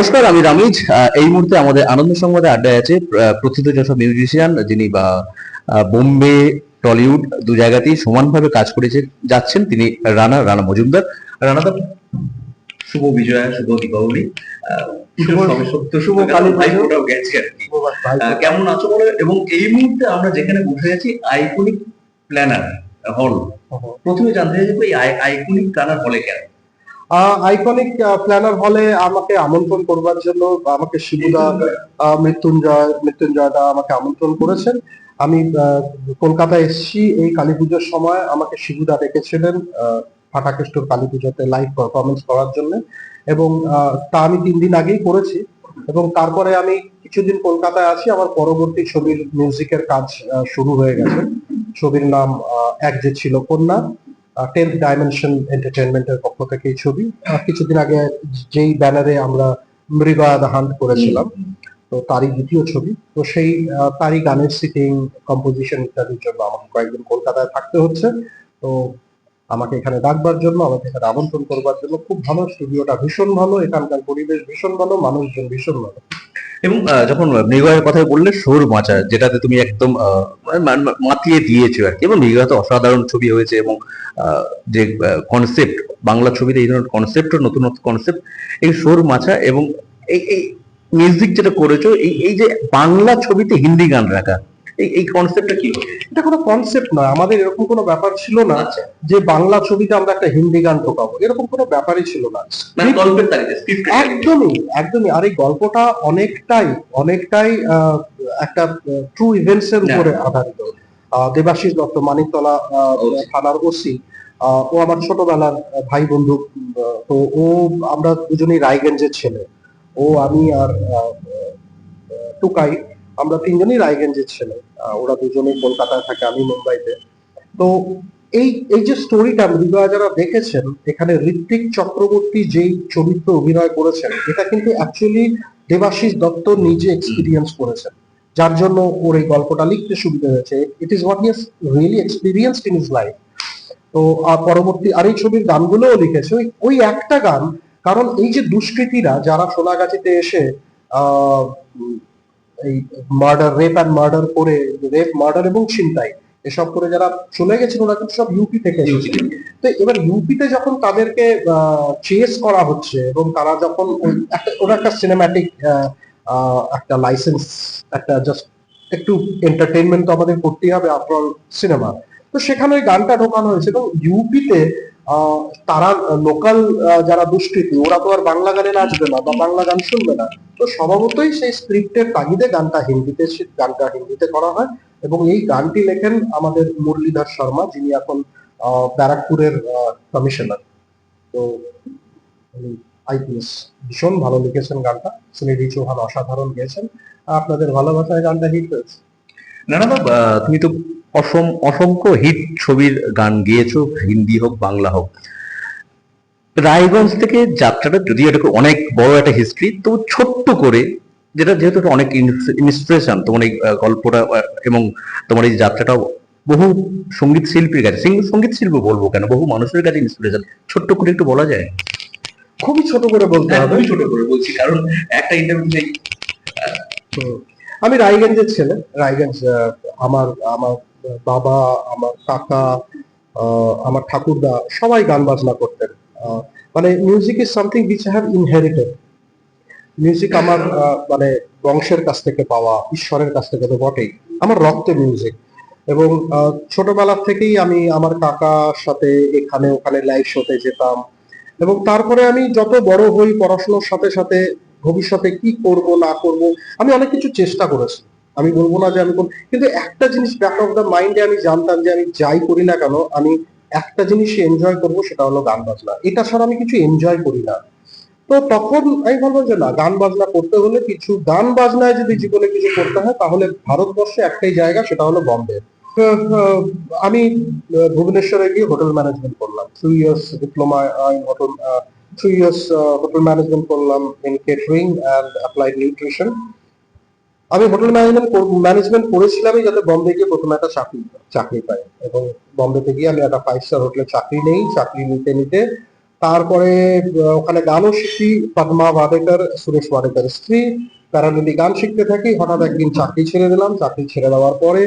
নমস্কার আমি রামিজ। এই মুহূর্তে আমাদের আনন্দ সংবাদে আড্ডায় আছে আহ, প্রথিতযশা মিউজিশিয়ান যিনি বা বোম্বে টলিউড দু জায়গাতেই সমানভাবে কাজ করেছে যাচ্ছেন তিনি রানা রানা মজুমদার। রানাদা শুভ বিজয়া শুভ দীপাবলি। শুভ- কালী। গেছে আর কি। কেমন আছো বলো? এবং এই মুহূর্তে আমরা যেখানে বসে আছি আইকনিক প্ল্যানার হল প্রথমে জানতে চাইছি এই আইকনিক প্ল্যানার হলে কেন? আইকনিক প্ল্যানার হলে আমাকে আমন্ত্রণ করবার জন্য আমাকে শিবুদা মৃত্যুঞ্জয়, মৃত্যুঞ্জয়দা আমাকে আমন্ত্রণ করেছেন। আমি কলকাতায় এসেছি এই কালী পুজোর সময়। আমাকে শিবুদা ডেকেছিলেন ফাটাকেষ্টর কালী পুজোতে লাইভ পারফরমেন্স করার জন্য। এবং তা আমি তিন দিন আগেই করেছি। এবং তারপরে আমি কিছুদিন কলকাতায় আছি। আমার পরবর্তী ছবির মিউজিকের কাজ শুরু হয়ে গেছে। ছবির নাম এক যে ছিল কন্যা। টেন্থ ডাইমেনশন এন্টারটেনমেন্টের পক্ষ থেকে এই ছবি। কিছুদিন আগে যেই ব্যানারে আমরা মৃগা দ্য হান্ট করেছিলাম তো তারই দ্বিতীয় ছবি। তো সেই তারই গানের সিটিং কম্পোজিশন ইত্যাদির জন্য আমাকে কয়েকদিন কলকাতায় থাকতে হচ্ছে। তো আমাকে এখানে ডাকবার জন্য আমাকে এখানে আমন্ত্রণ করবার জন্য খুব ভালো। স্টুডিওটা ভীষণ ভালো এখানকার পরিবেশ ভীষণ ভালো মানুষজন ভীষণ ভালো। এবং যখন মৃগয়ের কথা বললে সোর মাচা যেটাতে তুমি একদম আহ, মা- মা- মাতিয়ে দিয়েছ আর কি। এবং মৃগয়াতে অসাধারণ ছবি হয়েছে এবং যে কনসেপ্ট বাংলা ছবিতে এই ধরনের কনসেপ্ট নতুন নতুন কনসেপ্ট এই সৌর মাচা এবং এই এই মিউজিক যেটা করেছ এই এই যে বাংলা ছবিতে হিন্দি গান রাখা এই কনসেপ্টটা কি? এটা কোনো কনসেপ্ট নয় আমাদের এরকম কোনো ব্যাপার ছিল না আচ্ছা। যে বাংলা ছবিতে আমরা একটা হিন্দি গান ঢোকাবো। এরকম কোনো ব্যাপারই ছিল না। মানে। একদমই একদমই। আর এই গল্পটা অনেকটাই অনেকটাই একটা ট্রু ইভেন্টস এর। উপরে আধারিত। দেবাশিস দত্ত মানিকতলা থানার ওসি। ও আমার ছোটবেলার ভাই বন্ধু তো ও আমরা দুজনেই রায়গঞ্জের ছেলে। ও আমি আর টুকাই। আমরা তিনজনই রায়গঞ্জের ছেলে। ওরা দুজনেই কলকাতায় থাকে, আমি মুম্বাইতে। তো এই এই যে স্টোরিটা মৃগয়া যারা দেখেছেন, এখানে ঋত্বিক চক্রবর্তী যেই চরিত্র অভিনয় করেছেন, এটা কিন্তু অ্যাকচুয়ালি দেবাশিস দত্ত নিজে এক্সপিরিয়েন্স করেছেন। যার জন্য ওর এই গল্পটা লিখতে সুবিধা হয়েছে। It is what is really experienced in is life তো, আর পরবর্তী আর এই ছবির গানগুলোও লিখেছে। ওই একটা গান, কারণ এই যে দুষ্কৃতীরা যারা সোনাগাছিতে এসে এই মার্ডার রেপ অ্যান্ড মার্ডার করে রেপ মার্ডার এবং ছিনতাই এসব করে যারা চলে গেছেন ওরা কিন্তু সব ইউপি থেকে তো এবার ইউপিতে যখন তাদেরকে চেস করা হচ্ছে এবং তারা যখন একটা ওরা একটা সিনেম্যাটিক একটা লাইসেন্স একটা জাস্ট একটু এন্টারটেনমেন্ট তো আমাদের করতেই হবে আফটার সিনেমা তো সেখানে ওই গানটা ঢোকানো হয়েছে এবং ইউপিতে তারা লোকাল যারা দুষ্কৃতী, ওরা তো আর বাংলা গানে নাচবে না বা বাংলা গান শুনবে না। তো স্বভাবতই সেই স্ক্রিপ্টের তাগিদে গানটা হিন্দিতে গানটা হিন্দিতে করা হয় এবং এই গানটি লেখেন আমাদের মুরলীধর শর্মা, যিনি এখন ব্যারাকপুরের কমিশনার তো আইপিএস ভীষণ ভালো লিখেছেন গানটা। সুনিধি চৌহান অসাধারণ গেয়েছেন। আপনাদের ভালোবাসায় গানটা হিট হয়েছে। নানা তুমি তো অসম অসংখ্য হিট ছবির গান গেয়েছো হিন্দি হোক বাংলা হোক। রায়গঞ্জ থেকে যাত্রাটা যদিও এটা অনেক বড় একটা হিস্ট্রি তো ছোট্ট করে যেটা যেহেতু অনেক ইন্সপিরেশন তোমার এই গল্পটা এবং তোমার এই যাত্রাটাও বহু সংগীত শিল্পীর কাছে সংগীত শিল্প বলব কেন বহু মানুষের কাছে ইন্সপিরেশন ছোট্ট করে একটু বলা যায়? খুবই ছোট করে বলতে হবে। খুবই ছোট করে বলছি কারণ একটা ইন্টারভিউ। আমি রায়গঞ্জের ছেলে রায়গঞ্জ আমার আমার বাবা, আমার কাকা আমার ঠাকুরদা সবাই গান বাজনা করতেন। মানে music is something which have inherited music আমার মানে বংশের কাছ থেকে পাওয়া, ঈশ্বরের কাছ থেকে তো বটেই। আমার রক্তে মিউজিক এবং ছোটবেলা থেকেই আমি আমার কাকার সাথে এখানে ওখানে লাইভ শোতে যেতাম। এবং তারপরে আমি যত বড় হই, পড়াশোনার সাথে সাথে ভবিষ্যতে কি করব, না করব, আমি অনেক কিছু চেষ্টা করেছি। আমি বলব না যে আমি কোন কিন্তু একটা জিনিস ব্যাক অফ দ্য মাইন্ডে আমি জানতাম যে আমি যাই করি না কেন, আমি একটা জিনিস এনজয় করব, সেটা হলো গান বাজনা। এটা ছাড়া আমি কিছু এনজয় করি না। তো তখন আমি বলব যে না, গান বাজনা করতে হলে কিছু গান বাজনায় যদি জীবনে কিছু করতে হয়, তাহলে ভারতবর্ষে একটাই জায়গা, সেটা হলো বম্বে। আমি ভুবনেশ্বরে গিয়ে হোটেল ম্যানেজমেন্ট করলাম। Three years diploma hotel three years hotel management করলাম in catering and applied nutrition আমি হোটেল ম্যানেজমেন্ট করেছিলামই যাতে বম্বে গিয়ে প্রথমে একটা চাকরি চাকরি পাই। এবং বম্বেতে গিয়ে আমি একটা ফাইভ স্টার হোটেলে চাকরি নেই, চাকরি নিতে নিতে। তারপরে ওখানে গানও শিখি পদ্মা ওয়াডেকার সুরেশ ওয়াডেকার স্ত্রী। প্যারাডিলি গান শিখতে থাকি, হঠাৎ একদিন চাকরি ছেড়ে দিলাম। চাকরি ছেড়ে দেওয়ার পরে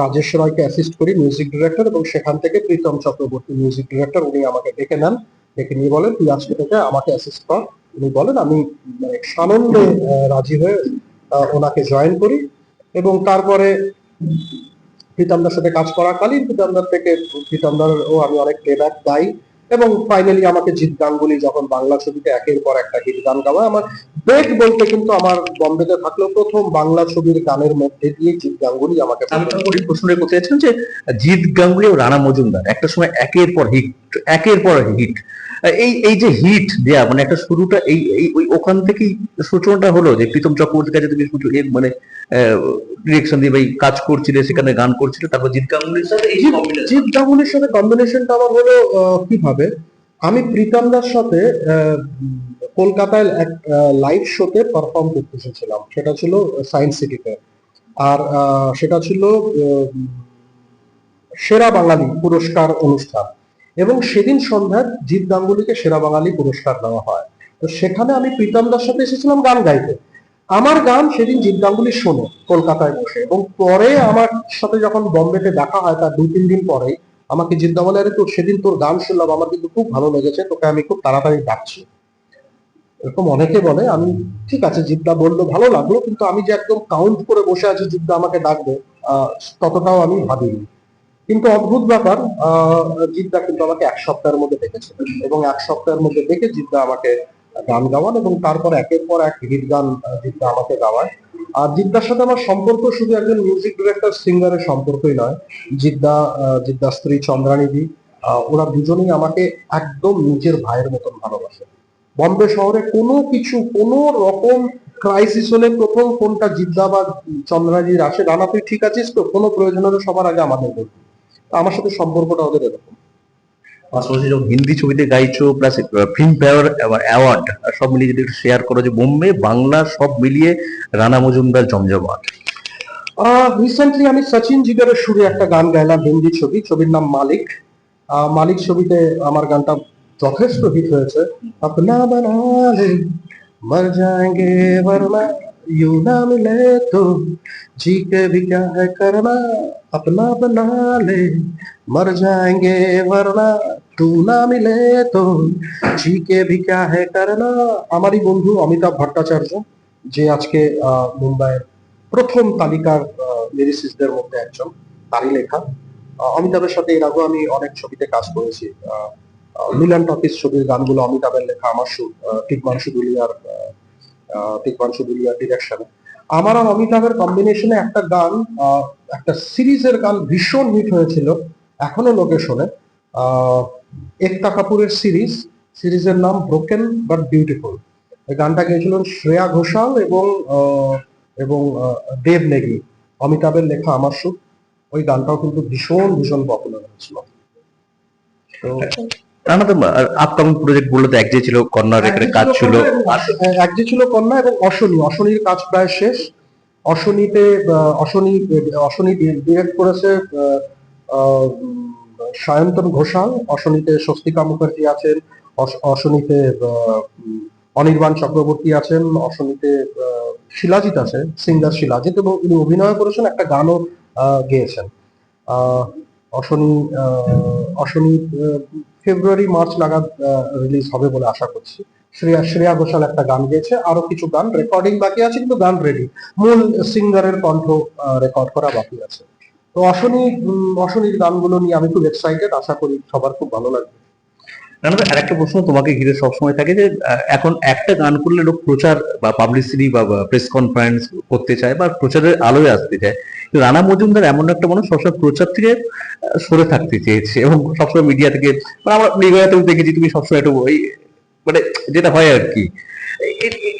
রাজেশ রায়কে অ্যাসিস্ট করি মিউজিক ডিরেক্টর এবং সেখান থেকে প্রীতম চক্রবর্তী মিউজিক ডিরেক্টর উনি আমাকে ডেকে নেন। ডেকে নিয়ে বলেন, তুই আজকে থেকে আমাকে অ্যাসিস্ট কর। উনি বলেন, আমি মানে সানন্দে রাজি হয়ে ওনাকে জয়েন করি এবং তারপরে প্রীতমদার সাথে কাজ করাকালীন প্রীতমদার থেকে প্রীতমদার ও আমি অনেক প্লেব্যাক গাই এবং ফাইনালি আমাকে জিৎ গাঙ্গুলি যখন বাংলা ছবিতে একের পর একটা হিট গান গাওয়া আমার বেগ বলতে কিন্তু আমার বম্বেতে থাকলেও প্রথম বাংলা ছবির গানের মধ্যে দিয়ে জিৎ গাঙ্গুলি আমাকে আমি প্রশ্নটা করতে চাচ্ছিলাম যে জিৎ গাঙ্গুলি ও রানা মজুমদার একটা সময় একের পর হিট একের পর হিট এই এই যে হিট দেয়া মানে একটা শুরুটা এই ওই ওখান থেকেই সূচনাটা হলো যে প্রীতম চক্রবর্তীর কাছে তুমি এর মানে ডিরেকশন দিয়ে ভাই কাজ করছিলে সেখানে গান করছিলে তারপর জিৎ গাঙ্গুলির সাথে জিৎ গাঙ্গুলির সাথে কম্বিনেশনটা আমার হলো কীভাবে? আমি প্রীতমদার সাথে আহ, কলকাতায় এক লাইভ শোতে পারফর্ম করতে এসেছিলাম। সেটা ছিল সায়েন্স সিটিতে আর সেটা ছিল সেরা বাঙালি পুরস্কার অনুষ্ঠান। এবং সেদিন সন্ধ্যায় জিৎ গাঙ্গুলিকে সেরা বাঙালি পুরস্কার দেওয়া হয়। তো সেখানে আমি প্রীতমদার সাথে এসেছিলাম গান গাইতে। আমার গান সেদিন জিৎ গাঙ্গুলি শোনে কলকাতায় বসে এবং পরে আমার সাথে যখন বম্বেতে দেখা হয় তার দুই, তিন দিন পরেই, আমাকে জিদ্দা বলে আরে তোর সেদিন তোর গান শুনলাম, আমার কিন্তু খুব ভালো লেগেছে, তোকে আমি খুব তাড়াতাড়ি ডাকছি। এরকম অনেকে বলে, আমি, ঠিক আছে জিদ্দা বলল, ভালো লাগল, কিন্তু আমি যে একদম কাউন্ট করে বসে আছি জিদ্দা আমাকে ডাকবে ততটাও আমি ভাবিনি। কিন্তু অদ্ভুত ব্যাপার জিদ্দা কিন্তু আমাকে এক সপ্তাহের মধ্যে ডেকেছে এবং এক সপ্তাহের মধ্যে ডেকে জিদ্দা আমাকে গান গাওয়ান এবং তারপর একের পর এক হিট গান জিদ্দা আমাকে গাওয়ায় আর জিদ্দার সাথে আমার সম্পর্ক শুধু একজন মিউজিক ডিরেক্টর সিঙ্গারের সম্পর্কই নয়। জিদ্দা আহ, জিদ্দার স্ত্রী চন্দ্রানিধি ওরা দুজনেই আমাকে একদম নিজের ভাইয়ের মতন ভালোবাসে। বম্বে শহরে কোনো কিছু কোনো রকম ক্রাইসিস হলে প্রথম কোনটা জিদ্দা বা চন্দ্রানিধির আসে। রানা তুই ঠিক আছিস তো? কোনো প্রয়োজন হলে সবার আগে আমাদের বলবি। আমার সাথে সম্পর্কটা ওদের এরকম পাশাপাশি যখন হিন্দি ছবিতে গাইছো প্লাস ফিল্ম ফেয়ার অ্যাওয়ার্ড সব মিলিয়ে যদি একটু শেয়ার করো যে বোম্বে বাংলা সব মিলিয়ে রানা মজুমদার জমজমাট রিসেন্টলি আমি সচিন জিগারের সুরে একটা গান গাইলাম হিন্দি ছবি ছবির নাম মালিক আহ, মালিক ছবিতে আমার গানটা যথেষ্ট হিট হয়েছে আপনা বানালে মর जाएंगे वरना यू ना मिले तो जी के भी क्या है करना अपना बना ले मर जाएंगे वरना तू ना मिले तो जी के भी क्या है करना আমারই বন্ধু অমিতাভ ভট্টাচার্য যে আজকে আহ, মুম্বাইয়ের প্রথম তালিকার লিরিসিস্টদের মধ্যে একজন তারই লেখা আহ, অমিতাভের সাথে এর আগেও আমি অনেক ছবিতে কাজ করেছি আহ, আহ, মিলান টকিস ছবির গানগুলো অমিতাভের লেখা আমার সুর আহ, টিকমাংশু টিকমাংশু দুলিয়ার ডিরেকশনে আমার আর অমিতাভের কম্বিনেশনে একটা গান একটা সিরিজের গান ভীষণ হিট হয়েছিল, এখনও লোকে শোনে। একতা কাপুরের সিরিজ সিরিজের নাম ব্রোকেন বাট বিউটিফুল গানটা গেয়েছিলেন শ্রেয়া ঘোষাল এবং এবং দেব নেগি অমিতাভের লেখা আমার সুখ। ওই গানটাও কিন্তু ভীষণ ভীষণ পপুলার হয়েছিল। তো রানা তো আপকামিং প্রজেক্ট বলল তো এক যে ছিল কর্নার এখানে কাজ ছিল। আর এক যে ছিল কন্যা এবং অশনি। অশনির কাজ প্রায় শেষ। অশনিতে অশনি অশনি ডিরেক্ট করেছে সায়ন্তন ঘোষাল। অশনিতে স্বস্তিকা মুখার্জি আছেন। অশ- অশনিতে অনির্বাণ চক্রবর্তী আছেন। অশনিতে শিলাজিৎ আছে সিঙ্গার শিলাজিৎ এবং উনি অভিনয় করেছেন একটা গানও আহ, গেয়েছেন। আহ, অশনি অশনি ফেব্রুয়ারি, মার্চ নাগাদ রিলিজ হবে বলে আশা করছি। শ্রেয়া শ্রেয়া ঘোষাল একটা গান গেয়েছে, আরও কিছু গান রেকর্ডিং বাকি আছে, কিন্তু গান রেডি মূল সিঙ্গারের কণ্ঠ রেকর্ড করা বাকি আছে। তো অশনি অশনির গানগুলো নিয়ে আমি খুব এক্সাইটেড আশা করি সবার খুব ভালো লাগবে। রানা আর একটা প্রশ্ন তোমাকে ঘিরে সবসময় থাকে যে এখন একটা গান করলে লোক প্রচার বা পাবলিসিটি বা প্রেস কনফারেন্স করতে চায় বা প্রচারের আলোয় আসতে চায়। কিন্তু রানা মজুমদার এমন একটা মানুষ সবসময় প্রচার থেকে সরে থাকতে চেয়েছে এবং সবসময় মিডিয়া থেকে মানে আমরা মিডিয়াতেও দেখেছি তুমি সবসময় একটু ওই মানে যেটা হয় আর কি।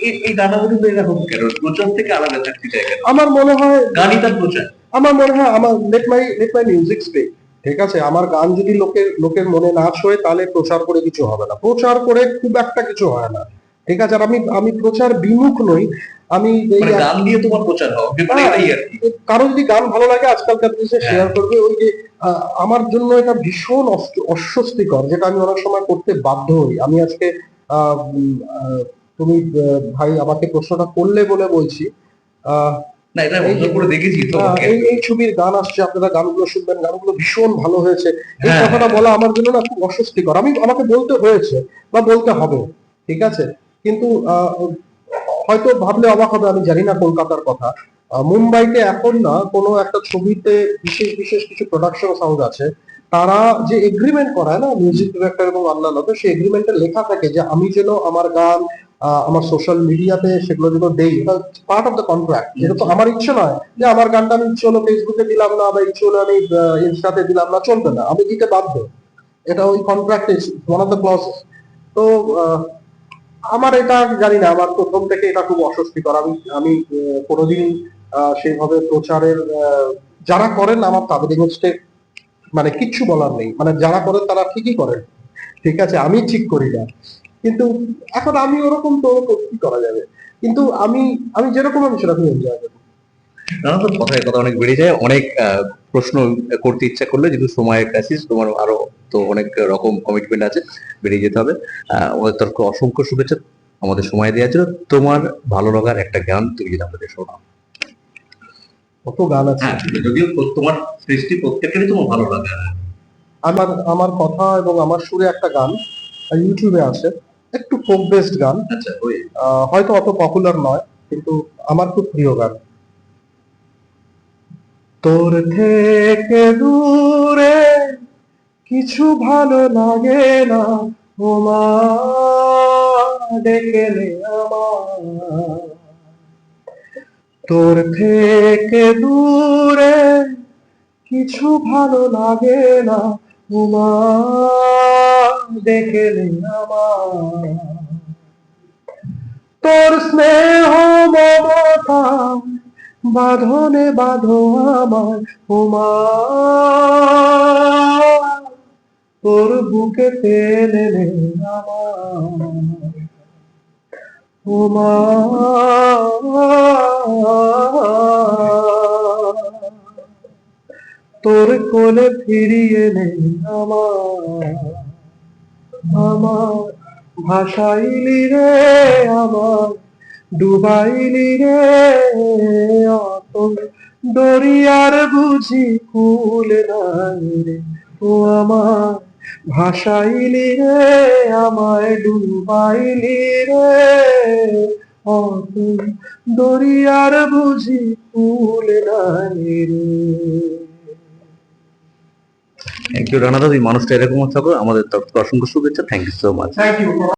এই- রানা মজুমদার এরকম কেন? প্রচার থেকে আলাদা থাকতে চায় কেন? আমার মনে হয় গানই তার প্রচার। আমার মনে হয় আমার let my let my music speak ঠিক আছে? আমার গান যদি লোকের লোকের মনে না ছয় তাহলে প্রচার করে কিছু হবে না। প্রচার করে খুব একটা কিছু হয় না। ঠিক আছে? আর আমি আমি প্রচার বিমুখ নই। আমি মানে গান দিয়ে তোমার প্রচার হ্যাঁ। এটাই আর কি। কারও যদি গান ভালো লাগে আজকালকার দেশে হ্যাঁ। শেয়ার করবে। ওই যে আমার জন্য এটা ভীষণ অস্বস্তিকর যেটা আমি অনেক সময় করতে বাধ্য হই। আমি আজকে আহ, তুমি ভাই আমাকে প্রশ্নটা করলে বলে বলছি। আহ, না এটা এই বন্ধ যে- করে দেখেছি তো এই ছবির গান আসছে আপনারা গানগুলো শুনবেন গানগুলো ভীষণ ভালো হয়েছে। এই হ্যাঁ। কথাটা বলা আমার জন্য না খুব অস্বস্তিকর। আমি আমাকে বলতে হয়েছে বা বলতে হবে ঠিক আছে? কিন্তু হয়তো ভাবলে অবাক হবে আমি জানি না কলকাতার কথা। মুম্বাইতে এখন না কোনো একটা ছবিতে বিশেষ বিশেষ কিছু প্রোডাকশন হাউস আছে। তারা যে এগ্রিমেন্ট করায় না মিউজিক ডিরেক্টর এবং অন্যান্য সেই এগ্রিমেন্টে লেখা থাকে যে আমি যেন আমার গান আমার সোশ্যাল মিডিয়াতে সেগুলো যেন দেই পার্ট অফ দ্য কন্ট্রাক্ট যেটা তো আমার ইচ্ছে নয় যে আমার গানটা আমি ইচ্ছে হলো ফেসবুকে দিলাম না বা ইচ্ছে হলো আমি ইনস্টাতে দিলাম না, চলবে না। আমি দিতে বাধ্য। এটা ওই contract one of the clauses তো আমার এটা জানি না, আমার প্রথম থেকে এটা খুব অস্বস্তিকর। আমি আমি কোনোদিন সেইভাবে প্রচারের যারা করেন আমার তাদের এগেনস্টে মানে কিচ্ছু বলার নেই। মানে যারা করেন তারা ঠিকই করেন। ঠিক আছে, আমি ঠিক করি না। কিন্তু এখন আমি ওরকম তো কি করা যাবে? কিন্তু আমি আমি যেরকম আমি সেরকম এনজয় করি নানা তো কথায় কথা অনেক বেড়ে যায় অনেক প্রশ্ন করতে ইচ্ছা করলে যেহেতু সময়ের তোমার আরও তো অনেক রকম কমিটমেন্ট আছে বেরিয়ে যেতে হবে। তরফে অসংখ্য শুভেচ্ছা আমাদের সময় দেওয়ার জন্য তোমার ভালো লাগার একটা গান তুমি যদি আমাদের শোনাও। কত গান আছে? হ্যাঁ যদিও তোমার সৃষ্টি প্রত্যেকেরই তোমার ভালো লাগে। আমার আমার কথা এবং আমার সুরে একটা গান ইউটিউবে আছে। একটু ফোক বেসড গান। আচ্ছা হয়তো অত পপুলার নয় কিন্তু আমার খুব প্রিয় গান। তোর থেকে দূরে কিছু ভালো লাগে না ওমা ডেকে আমার তোর থেকে দূরে কিছু ভালো লাগে না উমা দেখে আমার তোর স্নেহ মমতা, বাঁধনে বাঁধো আমার উমা। তোর বুকে আমার উমা। তোর কোলে ফিরিয়ে নে আমার আমার ভাসাইলি রে, আমার ডুবাইলি রে। দরিয়ার বুঝি কুল নাই রে। ও আমার ভাসাইলি রে, আমায় ডুবাইলি রে। অতল দরিয়ার বুঝি কুল নাই রে। থ্যাংক ইউ রানাদা দাদি। মানুষটা এরকম থাকো আমাদের অসংখ্য শুভেচ্ছা। Thank you so much